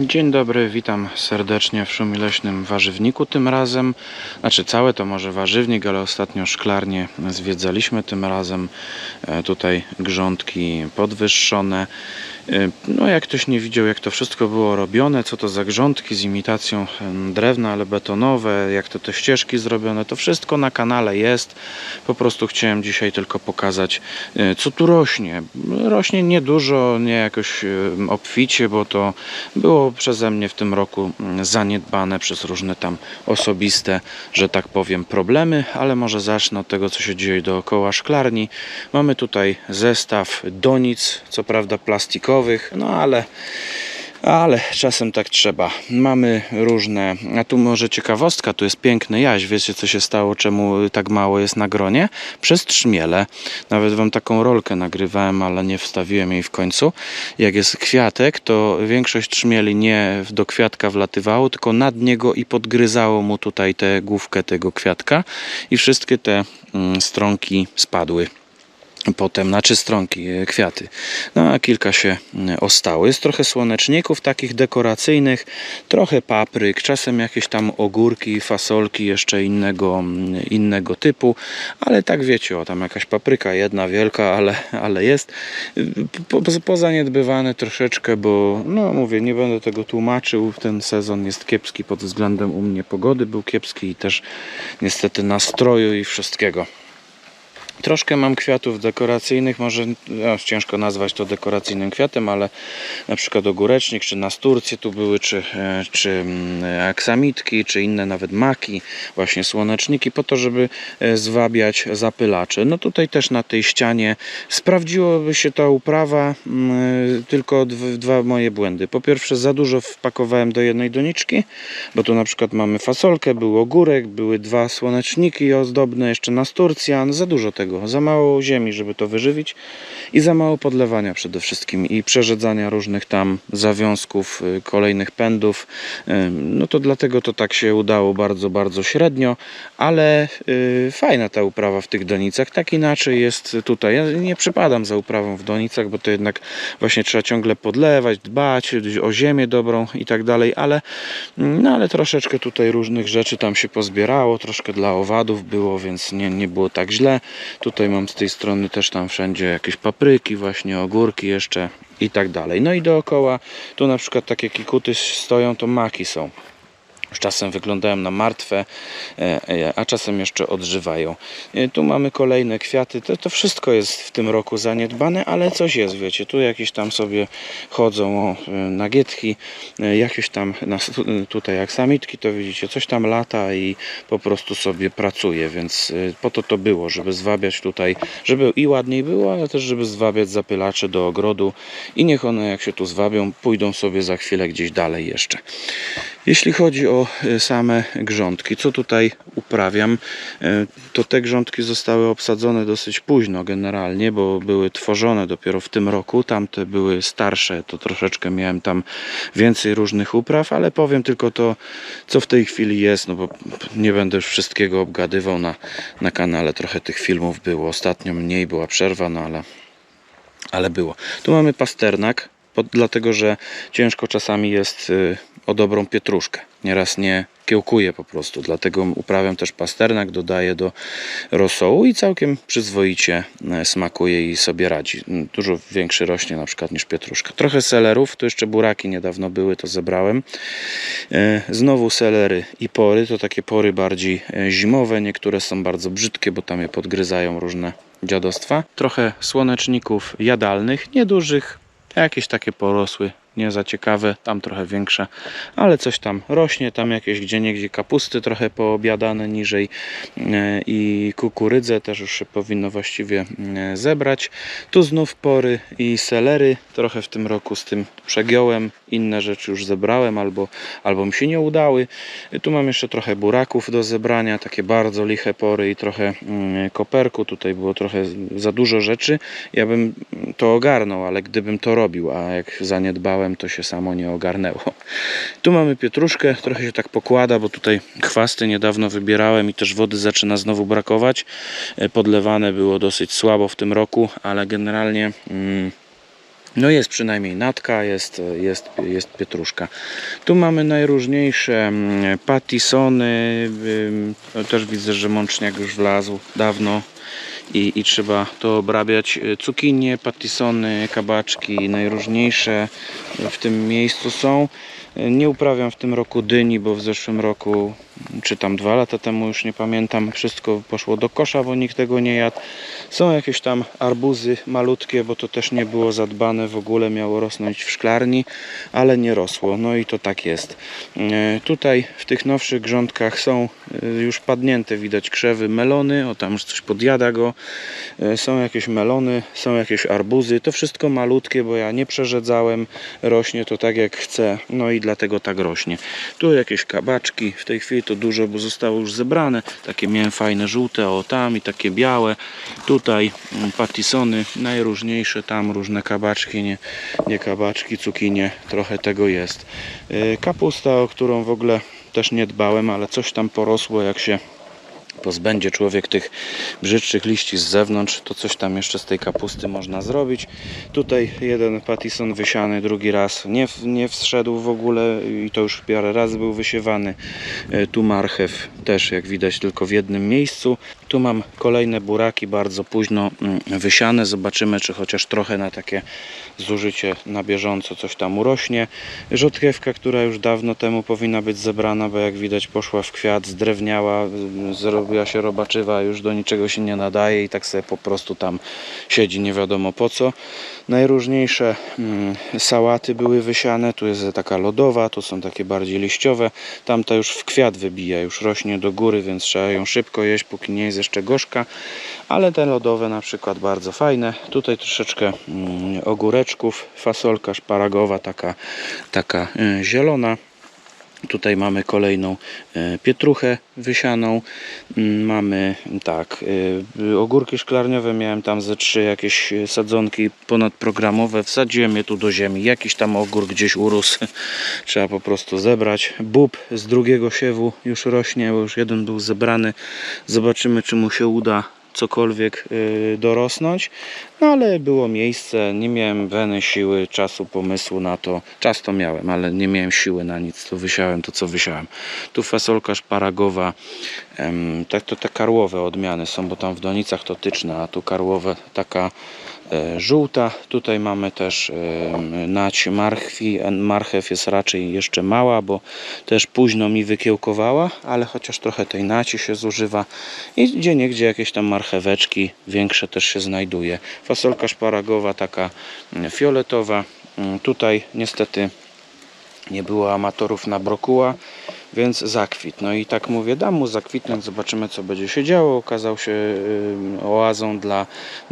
Dzień dobry, witam serdecznie w Szumi Leśnym Warzywniku tym razem. Znaczy całe to może warzywnik, ale ostatnio szklarnię zwiedzaliśmy tym razem. E, Tutaj grządki podwyższone. E, No jak ktoś nie widział jak to wszystko było robione, co to za grządki z imitacją drewna, ale betonowe, jak to te ścieżki zrobione, to wszystko na kanale jest. Po prostu chciałem dzisiaj tylko pokazać e, co tu rośnie. Rośnie niedużo, nie jakoś obficie, bo to było przeze mnie w tym roku mm, zaniedbane przez różne tam osobiste, że tak powiem, problemy, ale może zacznę od tego, co się dzieje dookoła szklarni. Mamy tutaj zestaw donic, co prawda plastikowych, no ale ale czasem tak trzeba. Mamy różne, a tu może ciekawostka, tu jest piękny jaś. Wiecie co się stało, czemu tak mało jest na gronie? Przez trzmiele. Nawet wam taką rolkę nagrywałem, ale nie wstawiłem jej w końcu. Jak jest kwiatek, to większość trzmieli nie do kwiatka wlatywało, tylko nad niego i podgryzało mu tutaj tę główkę tego kwiatka i wszystkie te mm, stronki spadły potem, znaczy stronki, e, kwiaty. No a kilka się ostało. Jest trochę słoneczników takich dekoracyjnych, trochę papryk, czasem jakieś tam ogórki, fasolki jeszcze innego, innego typu, ale tak wiecie, o tam jakaś papryka jedna wielka, ale, ale jest. Po, po- pozaniedbywane troszeczkę, bo no mówię, nie będę tego tłumaczył. Ten sezon jest kiepski pod względem u mnie pogody był kiepski i też niestety nastroju i wszystkiego. Troszkę mam kwiatów dekoracyjnych, może no, ciężko nazwać to dekoracyjnym kwiatem, ale na przykład ogórecznik, czy nasturcje tu były, czy, e, czy mm, aksamitki, czy inne nawet maki, właśnie słoneczniki, po to, żeby e, zwabiać zapylacze. No tutaj też na tej ścianie sprawdziłoby się ta uprawa, mm, tylko dw- dwa moje błędy. Po pierwsze za dużo wpakowałem do jednej doniczki, bo tu na przykład mamy fasolkę, był ogórek, były dwa słoneczniki ozdobne, jeszcze nasturcja, no za dużo tego, za mało ziemi, żeby to wyżywić i za mało podlewania przede wszystkim i przerzedzania różnych tam zawiązków, y, kolejnych pędów. Ym, No to dlatego to tak się udało bardzo, bardzo średnio, ale y, fajna ta uprawa w tych donicach. Tak inaczej jest tutaj. Ja nie przypadam za uprawą w donicach, bo to jednak właśnie trzeba ciągle podlewać, dbać o ziemię dobrą i tak dalej, ale, no, ale troszeczkę tutaj różnych rzeczy tam się pozbierało, troszkę dla owadów było, więc nie, nie było tak źle. Tutaj mam z tej strony też tam wszędzie jakieś papryki, właśnie ogórki jeszcze i tak dalej. No i dookoła, tu na przykład takie kikuty stoją, to maki są. Czasem wyglądają na martwe, e, a czasem jeszcze odżywają. E, Tu mamy kolejne kwiaty. To, to wszystko jest w tym roku zaniedbane, ale coś jest, wiecie. Tu jakieś tam sobie chodzą o, e, nagietki, jakieś tam tutaj jak samitki, to widzicie, coś tam lata i po prostu sobie pracuje, więc po to to było, żeby zwabiać tutaj, żeby i ładniej było, ale też żeby zwabiać zapylacze do ogrodu i niech one jak się tu zwabią, pójdą sobie za chwilę gdzieś dalej jeszcze. Jeśli chodzi o e, same grządki, co tutaj uprawiam, e, to te grządki zostały obsadzone dosyć późno generalnie, bo były tworzone dopiero w tym roku. Tamte były starsze, to troszeczkę miałem tam więcej różnych upraw, ale powiem tylko to, co w tej chwili jest, no bo nie będę już wszystkiego obgadywał na, na kanale. Trochę tych filmów było. Ostatnio mniej była przerwa, no ale ale było. Tu mamy pasternak, dlatego że ciężko czasami jest y, o dobrą pietruszkę. Nieraz nie kiełkuje po prostu, dlatego uprawiam też pasternak, dodaję do rosołu i całkiem przyzwoicie e, smakuje i sobie radzi. Mm, Dużo większy rośnie na przykład niż pietruszka. Trochę selerów, tu jeszcze buraki niedawno były, to zebrałem. E, Znowu selery i pory, to takie pory bardziej zimowe, niektóre są bardzo brzydkie, bo tam je podgryzają różne dziadostwa. Trochę słoneczników jadalnych, niedużych, jakieś takie porosły, nie za ciekawe, tam trochę większe, ale coś tam rośnie, tam jakieś gdzie niegdzie kapusty trochę poobiadane niżej e, i kukurydzę też już się powinno właściwie e, zebrać. Tu znów pory i selery, trochę w tym roku z tym przegiąłem, inne rzeczy już zebrałem albo, albo mi się nie udały. Tu mam jeszcze trochę buraków do zebrania, takie bardzo liche pory i trochę mm, koperku, tutaj było trochę za dużo rzeczy. Ja bym to ogarnął, ale gdybym to robił, a jak zaniedbałem, to się samo nie ogarnęło. Tu mamy pietruszkę, trochę się tak pokłada, bo tutaj chwasty niedawno wybierałem i też wody zaczyna znowu brakować. E, Podlewane było dosyć słabo w tym roku, ale generalnie mm, No jest przynajmniej natka, jest, jest, jest pietruszka. Tu mamy najróżniejsze mm, patisony. no Też widzę, że mączniak już wlazł dawno i, i trzeba to obrabiać. Y, Cukinie, patisony, kabaczki, najróżniejsze w tym miejscu są. Y, Nie uprawiam w tym roku dyni, bo w zeszłym roku, czy tam dwa lata temu, już nie pamiętam, wszystko poszło do kosza, bo nikt tego nie jadł. Są jakieś tam arbuzy malutkie, bo to też nie było zadbane w ogóle, miało rosnąć w szklarni, ale nie rosło. No i to tak jest. E, Tutaj w tych nowszych grządkach są e, już padnięte, widać krzewy, melony, o tam już coś podjada go. E, Są jakieś melony, są jakieś arbuzy, to wszystko malutkie, bo ja nie przerzedzałem, rośnie to tak jak chcę, no i dlatego tak rośnie. Tu jakieś kabaczki, w tej chwili to dużo, bo zostało już zebrane, takie miałem fajne żółte, o tam i takie białe. Tutaj mm, patisony najróżniejsze, tam różne kabaczki, nie, nie kabaczki, cukinie, trochę tego jest. Yy, Kapusta, o którą w ogóle też nie dbałem, ale coś tam porosło, jak się pozbędzie człowiek tych brzydszych liści z zewnątrz, to coś tam jeszcze z tej kapusty można zrobić. Tutaj jeden patison wysiany drugi raz nie, nie wszedł w ogóle i to już parę razy był wysiewany. E, Tu marchew też jak widać tylko w jednym miejscu. Tu mam kolejne buraki bardzo późno mm, wysiane. Zobaczymy czy chociaż trochę na takie zużycie na bieżąco coś tam urośnie. Rzodkiewka, która już dawno temu powinna być zebrana, bo jak widać poszła w kwiat, zdrewniała, zrobiła się robaczywa, już do niczego się nie nadaje i tak sobie po prostu tam siedzi nie wiadomo po co. Najróżniejsze mm, sałaty były wysiane, tu jest taka lodowa, tu są takie bardziej liściowe, tamta już w kwiat wybija, już rośnie do góry, więc trzeba ją szybko jeść, póki nie jest jeszcze gorzka, ale te lodowe na przykład bardzo fajne. Tutaj troszeczkę mm, ogóreczków, fasolka szparagowa, taka, taka y, zielona. Tutaj mamy kolejną e, pietruchę wysianą. Mm, Mamy tak, e, ogórki szklarniowe, miałem tam ze trzy jakieś e, sadzonki ponadprogramowe. Wsadziłem je tu do ziemi. Jakiś tam ogór gdzieś urósł. Trzeba po prostu zebrać. Bób z drugiego siewu już rośnie, bo już jeden był zebrany. Zobaczymy, czy mu się uda cokolwiek y, dorosnąć. No ale było miejsce, nie miałem weny, siły, czasu, pomysłu na to. Czas to miałem, ale nie miałem siły na nic, to wysiałem to, co wysiałem. Tu fasolka szparagowa, tak to te karłowe odmiany są, bo tam w donicach to tyczne, a tu karłowe taka żółta. Tutaj mamy też em, nać marchwi. E, Marchew jest raczej jeszcze mała, bo też późno mi wykiełkowała, ale chociaż trochę tej naci się zużywa i gdzie niegdzie jakieś tam marcheweczki większe też się znajduje. Fasolka szparagowa taka fioletowa. Mm, Tutaj niestety nie było amatorów na brokuła, więc zakwit. No i tak mówię, dam mu zakwitnąć, zobaczymy co będzie się działo. Okazał się y, oazą dla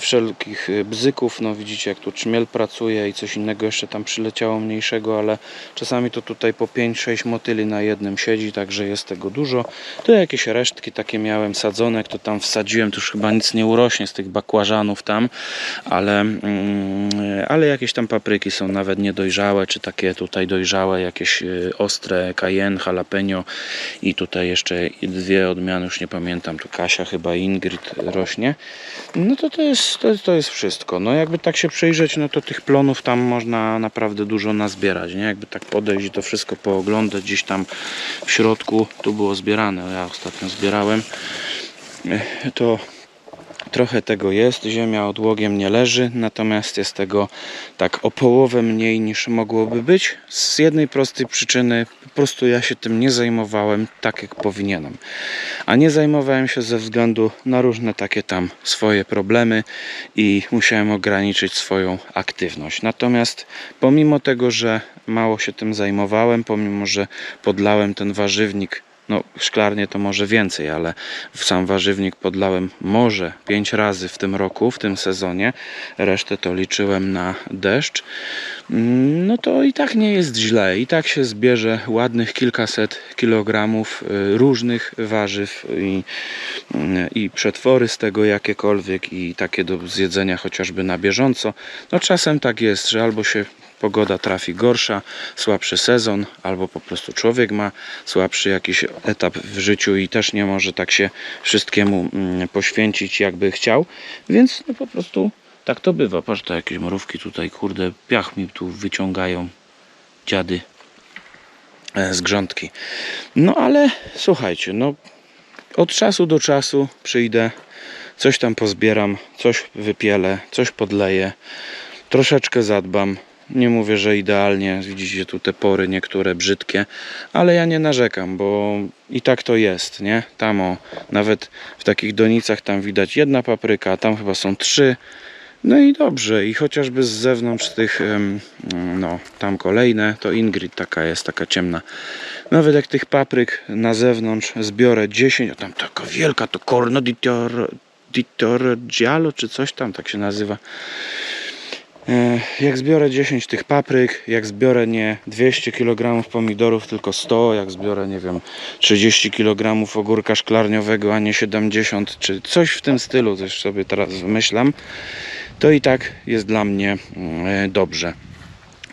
wszelkich y, bzyków. No widzicie jak tu czmiel pracuje i coś innego jeszcze tam przyleciało mniejszego, ale czasami to tutaj po 5-6 motyli na jednym siedzi, także jest tego dużo. Tu jakieś resztki takie miałem sadzonek, to tam wsadziłem, to już chyba nic nie urośnie z tych bakłażanów tam, ale, mm, ale jakieś tam papryki są nawet niedojrzałe, czy takie tutaj dojrzałe, jakieś y, ostre, cayenne, jalapeno i tutaj jeszcze dwie odmiany, już nie pamiętam, tu Kasia chyba Ingrid rośnie. No to to jest, to, to jest wszystko. No jakby tak się przyjrzeć, no to tych plonów tam można naprawdę dużo nazbierać, nie? Jakby tak podejść to wszystko pooglądać gdzieś tam w środku, tu było zbierane, ja ostatnio zbierałem, Eh, to Trochę tego jest, ziemia odłogiem nie leży, natomiast jest tego tak o połowę mniej niż mogłoby być. Z jednej prostej przyczyny, po prostu ja się tym nie zajmowałem tak jak powinienem. A nie zajmowałem się ze względu na różne takie tam swoje problemy i musiałem ograniczyć swoją aktywność. Natomiast pomimo tego, że mało się tym zajmowałem, pomimo że podlałem ten warzywnik no szklarnie to może więcej, ale w sam warzywnik podlałem może 5 razy w tym roku, w tym sezonie. Resztę to liczyłem na deszcz. Mm, No to i tak nie jest źle. I tak się zbierze ładnych kilkaset kilogramów y, różnych warzyw i, y, i przetwory z tego jakiekolwiek i takie do zjedzenia chociażby na bieżąco. No czasem tak jest, że albo się pogoda trafi gorsza, słabszy sezon, albo po prostu człowiek ma słabszy jakiś etap w życiu i też nie może tak się wszystkiemu mm, poświęcić, jakby chciał, więc no po prostu Tak to bywa. Patrz, to jakieś mrówki tutaj, kurde, piach mi tu wyciągają dziady e, z grządki. No ale słuchajcie, no od czasu do czasu przyjdę, coś tam pozbieram, coś wypielę, coś podleję, troszeczkę zadbam. Nie mówię, że idealnie, widzicie tu te pory niektóre brzydkie, ale ja nie narzekam, bo i tak to jest, nie? Tam o, nawet w takich donicach tam widać jedna papryka, a tam chyba są trzy. No i dobrze, i chociażby z zewnątrz tych, no tam kolejne, to Ingrid taka jest, taka ciemna. Nawet jak tych papryk na zewnątrz zbiorę 10, a tam taka wielka, to Corno di, Torgialo, czy coś tam tak się nazywa. E, Jak zbiorę 10 tych papryk, jak zbiorę nie 200 kg pomidorów, tylko 100, jak zbiorę, nie wiem, 30 kg ogórka szklarniowego, a nie 70, czy coś w tym stylu, też sobie teraz wymyślam, to i tak jest dla mnie mm, e, dobrze.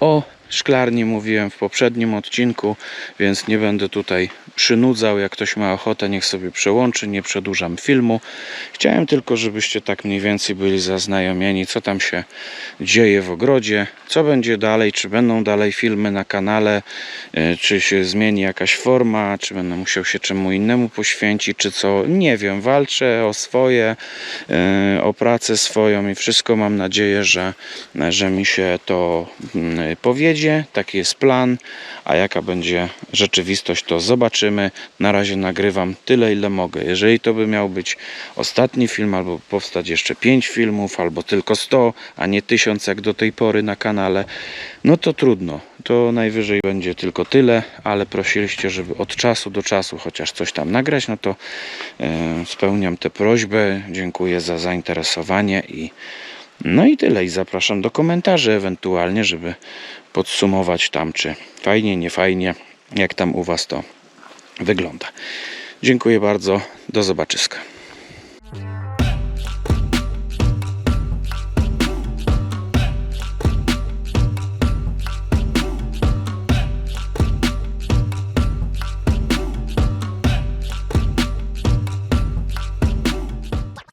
O szklarni mówiłem w poprzednim odcinku, więc nie będę tutaj przynudzał. Jak ktoś ma ochotę, niech sobie przełączy. Nie przedłużam filmu. Chciałem tylko, żebyście tak mniej więcej byli zaznajomieni, co tam się dzieje w ogrodzie, co będzie dalej, czy będą dalej filmy na kanale, e, czy się zmieni jakaś forma, czy będę musiał się czemu innemu poświęcić, czy co. Nie wiem, walczę o swoje, e, o pracę swoją i wszystko mam nadzieję, że, że mi się to mm, Taki jest plan, a jaka będzie rzeczywistość, to zobaczymy. Na razie nagrywam tyle, ile mogę. Jeżeli to by miał być ostatni film, albo powstać jeszcze 5 filmów, albo tylko 100, a nie 1000 jak do tej pory na kanale, no to trudno. To najwyżej będzie tylko tyle, ale prosiliście, żeby od czasu do czasu chociaż coś tam nagrać, no to e, spełniam tę prośbę. Dziękuję za zainteresowanie i no i tyle. I zapraszam do komentarzy ewentualnie, żeby podsumować tam, czy fajnie, nie fajnie, jak tam u Was to wygląda. Dziękuję bardzo. Do zobaczyska.